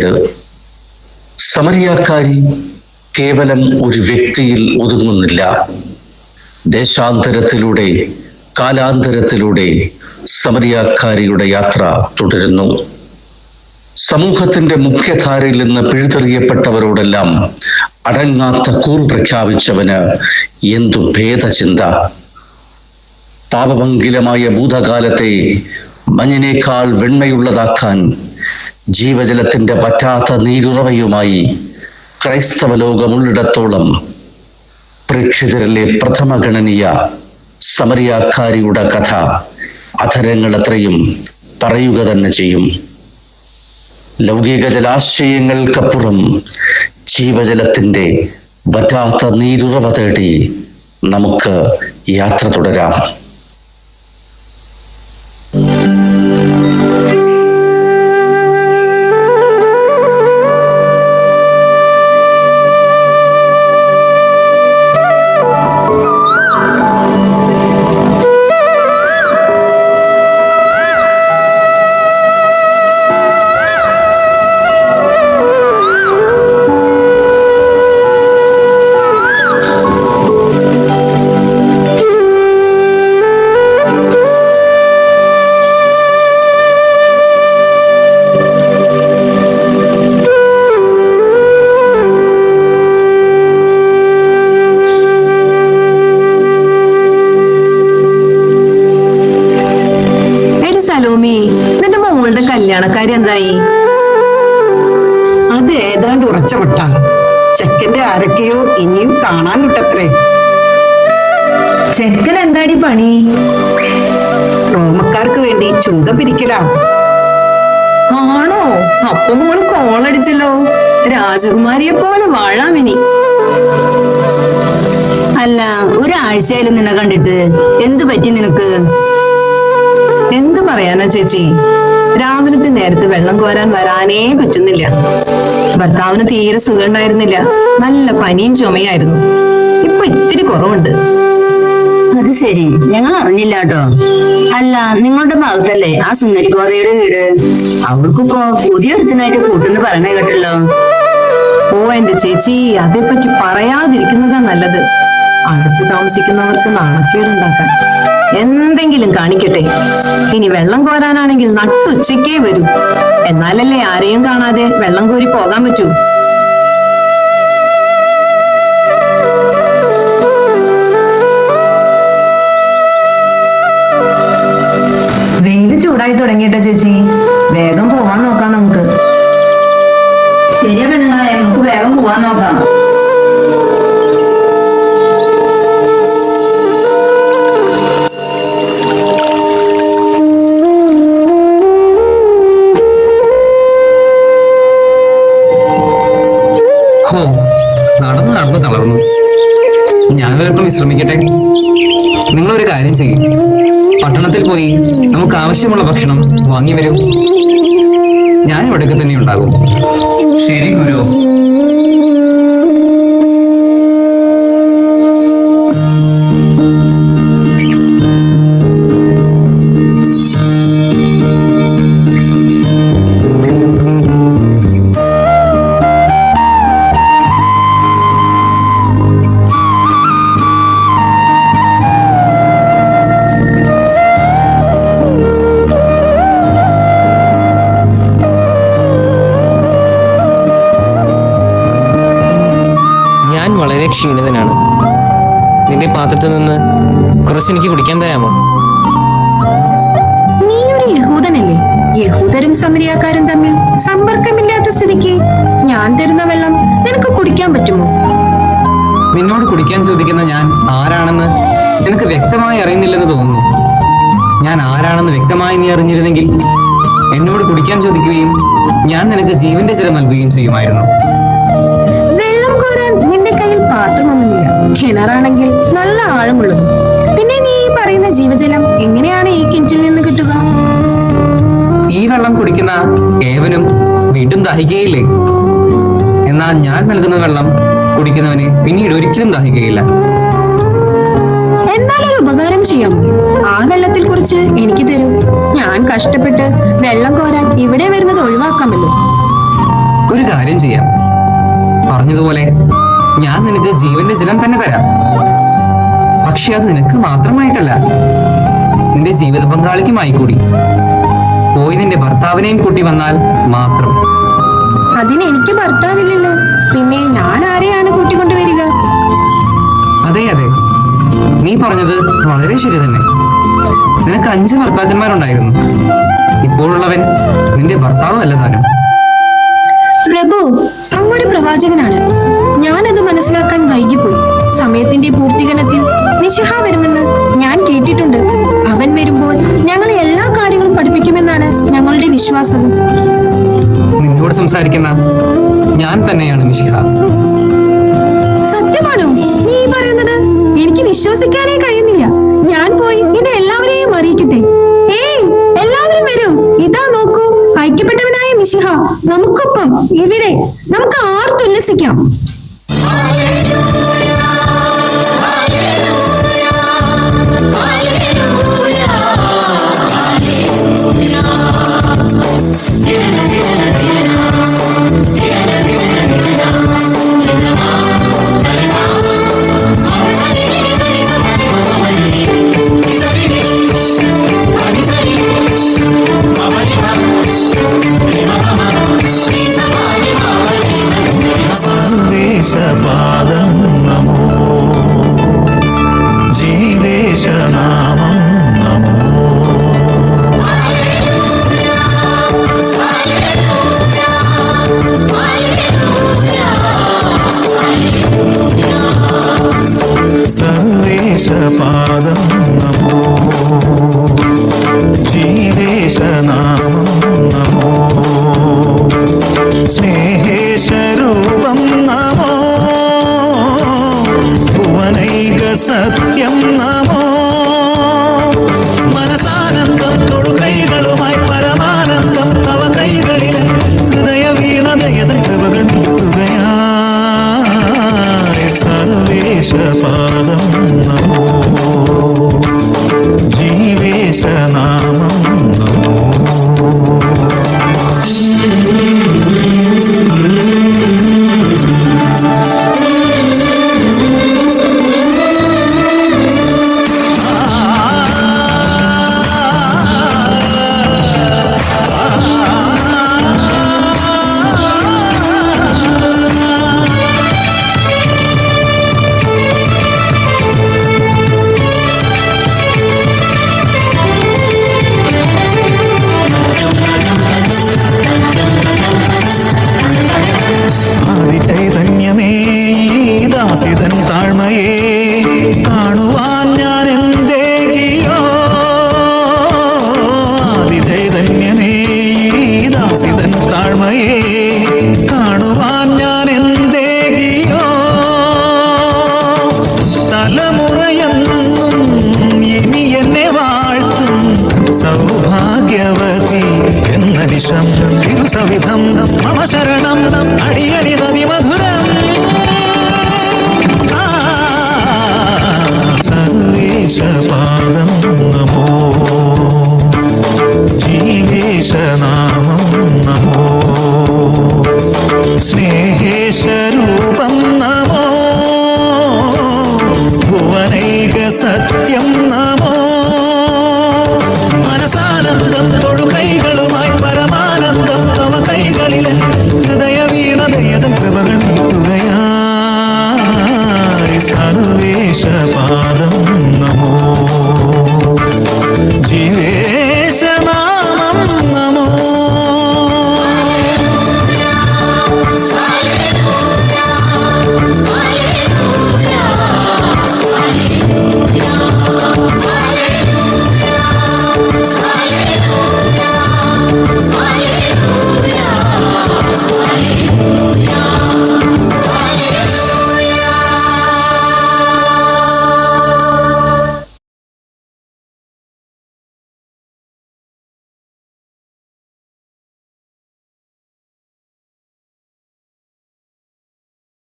കഥയുടേത് സമരിയാക്കാരി കേവലം ഒരു വ്യക്തിയിൽ ഒതുങ്ങുന്നില്ല. ദേശാന്തരത്തിലൂടെ കാലാന്തരത്തിലൂടെ സമരിയാക്കാരിയുടെ യാത്ര തുടരുന്നു. സമൂഹത്തിന്റെ മുഖ്യധാരയിൽ നിന്ന് പിഴുതെറിയപ്പെട്ടവരോടെല്ലാം അടങ്ങാത്ത കൂർ പ്രഖ്യാപിച്ചവന് എന്തു ഭേദചിന്ത. പാപമംഗിലമായ ഭൂതകാലത്തെ മഞ്ഞിനേക്കാൾ വെണ്മയുള്ളതാക്കാൻ ജീവജലത്തിന്റെ പറ്റാത്ത നീരുറവയുമായി ക്രൈസ്തവ ലോകമുള്ളിടത്തോളം പ്രേക്ഷിതരിലെ പ്രഥമ ഗണനീയ സമരിയാക്കാരിയുടെ കഥ. അധരങ്ങൾ അത്രയും പറയുക തന്നെ ചെയ്യും. ലൗകിക ജലാശയങ്ങൾക്കപ്പുറം ജീവജലത്തിന്റെ വറ്റാത്ത നീരുറവ തേടി നമുക്ക് യാത്ര തുടരാം. ചെക്കൻ എന്താടി പണി? റോമക്കാർക്ക് വേണ്ടി ചുങ്കം പിരിക്കലാ. ആണോ? അപ്പൊ മോൾ കോളടിച്ചല്ലോ. രാജകുമാരിയെ പോലെ വാഴാമിനി അല്ല ഒരാഴ്ചയായാലും നിന്നെ കണ്ടിട്ട് എന്തു പറ്റി നിനക്ക്? എന്ത് പറയാനാ ചേച്ചി? രാവിലത്തെ നേരത്ത് വെള്ളം കോരാൻ വരാനേ പറ്റുന്നില്ല. ഭർത്താവിന് തീരെ സുഖം ഉണ്ടായിരുന്നില്ല. നല്ല പനിയും ചുമയായിരുന്നു. ഇപ്പൊ ഇത്തിരി കുറവുണ്ട്. അത് ശരി. ഞങ്ങൾ അറിഞ്ഞില്ല കേട്ടോ. അല്ല നിങ്ങളുടെ ഭാഗത്തല്ലേ ആ സുന്ദരി ഗോതയുടെ വീട്? അവൾക്കിപ്പോ പുതിയ ഒരുത്തനായിട്ട് കൂട്ടുന്ന് പറയണേ കേട്ടല്ലോ. ഓ എന്റെ ചേച്ചി അതേപ്പറ്റി പറയാതിരിക്കുന്നതാ നല്ലത്. അടുത്ത് താമസിക്കുന്നവർക്ക് നാണക്കേടുണ്ടാക്കാൻ. എന്തെങ്കിലും കാണിക്കട്ടെ. ഇനി വെള്ളം കോരാനാണെങ്കിൽ നട്ടുച്ചയ്ക്കേ വരൂ. എന്നാലല്ലേ ആരെയും കാണാതെ വെള്ളം കോരി പോകാൻ പറ്റൂ. തുടങ്ങിയിട്ട ചേച്ചി? വേഗം പോവാൻ നോക്കാം നമുക്ക്. ശരിയാ പെണ്ണുങ്ങളെ നമുക്ക് വേഗം പോവാൻ നോക്കാം. ഹോ നടന്നു നടന്ന് തളർന്നു. ഞാൻ അല്പം വിശ്രമിക്കട്ടെ? നിങ്ങളൊരു കാര്യം ചെയ്യും. പട്ടണത്തിൽ പോയി നമുക്ക് ആവശ്യമുള്ള ഭക്ഷണം വാങ്ങി വരൂ. ഞാൻ ഇവിടേക്ക് തന്നെ ഉണ്ടാകും ശരി ഗുരു. ഞാൻ ക്ഷീണിതനാണ് നിന്റെ പാത്രത്തിൽ നിന്ന് കുറച്ച് എനിക്ക് കുടിക്കാൻ തരാമോ? നീ ഒരു യഹൂദനല്ലേ? യഹൂദരും സമരിയാക്കാരും തമ്മിൽ സമ്പർക്കമില്ലാത്ത സ്ഥിതിക്ക് ഞാൻ തരുന്ന വെള്ളം നിനക്ക് കുടിക്കാൻ പറ്റുമോ? നിന്നോട് കുടിക്കാൻ ചോദിക്കുന്ന ഞാൻ ആരാണെന്ന് നിനക്ക് വ്യക്തമായി അറിയുന്നില്ലെന്ന് തോന്നുന്നു. ഞാൻ ആരാണെന്ന് വ്യക്തമായി നീ അറിഞ്ഞിരുന്നെങ്കിൽ എന്നോട് കുടിക്കാൻ ചോദിക്കുകയും ഞാൻ നിനക്ക് ജീവന്റെ ജലം നൽകുകയും ചെയ്യുമായിരുന്നു. കോരാൻ നിന്റെ കയ്യിൽ പാത്രമൊന്നുമില്ല. കിണറാണെങ്കിൽ നല്ല ആഴമുള്ളത്. പിന്നെ നീ ഈ പറയുന്ന ജീവജലം എങ്ങനെയാണ് ഈ കിഞ്ചിൽ നിന്ന് കിട്ടുക? ഈ വെള്ളം കുടിക്കുന്ന ഏവനും വീണ്ടും ദാഹിക്കുകയില്ലേ? എന്നാൽ ഞാൻ നൽകുന്ന വെള്ളം കുടിക്കുന്നവന് പിന്നീട് ഒരിക്കലും ദാഹിക്കുകയില്ല. എന്നാൽ ഒരു ഉപകാരം ചെയ്യാം ആ വെള്ളത്തിൽ കുറിച്ച് എനിക്ക് തരൂ. ഞാൻ കഷ്ടപ്പെട്ട് വെള്ളം കോരാൻ ഇവിടെ വരുന്നത് ഒഴിവാക്കാമല്ലോ. ഒരു കാര്യം ചെയ്യാം. പറഞ്ഞതുപോലെ ഞാൻ നിനക്ക് ജീവന്റെ ജലം തന്നെ തരാം. പക്ഷെ അത് നിനക്ക് മാത്രമായിട്ടല്ല നിന്റെ ജീവിത പങ്കാളിക്കുമായി കൂടി. പോയി നിന്റെ ഭർത്താവിനെയും കൂട്ടി വന്നാൽ മാത്രം. അതിന് എനിക്ക് ഭർത്താവില്ലല്ലോ. പിന്നെ ഞാൻ ആരെയാണ് കൂട്ടിക്കൊണ്ടുവരിക? അതെ അതെ. നീ പറഞ്ഞത് വളരെ ശരി തന്നെ. നിനക്ക് അഞ്ച് ഭർത്താക്കന്മാരുണ്ടായിരുന്നു. ഇപ്പോഴുള്ളവൻ നിന്റെ ഭർത്താവ് അല്ല താനും. പ്രഭു പ്രവാചകനാണ്. ഞാനത് മനസ്സിലാക്കാൻ വൈകിപ്പോയി. സമയത്തിന്റെ പൂർത്തീകരണത്തിൽ നിശിഹ വരുമെന്ന് ഞാൻ കേട്ടിട്ടുണ്ട്. അവൻ വരുമ്പോൾ ഞങ്ങളെ എല്ലാ കാര്യങ്ങളും പഠിപ്പിക്കുമെന്നാണ് ഞങ്ങളുടെ വിശ്വാസം. നിന്നോട് സംസാരിക്കുന്ന ഞാൻ തന്നെയാണ് മിഷിഹ seguimos. സർവേശപാദം നമോ. ജീവേശനാമം നമോ. സ്നേഹേശരൂപം നമോ. ഭുവനൈക സത്യം Bye.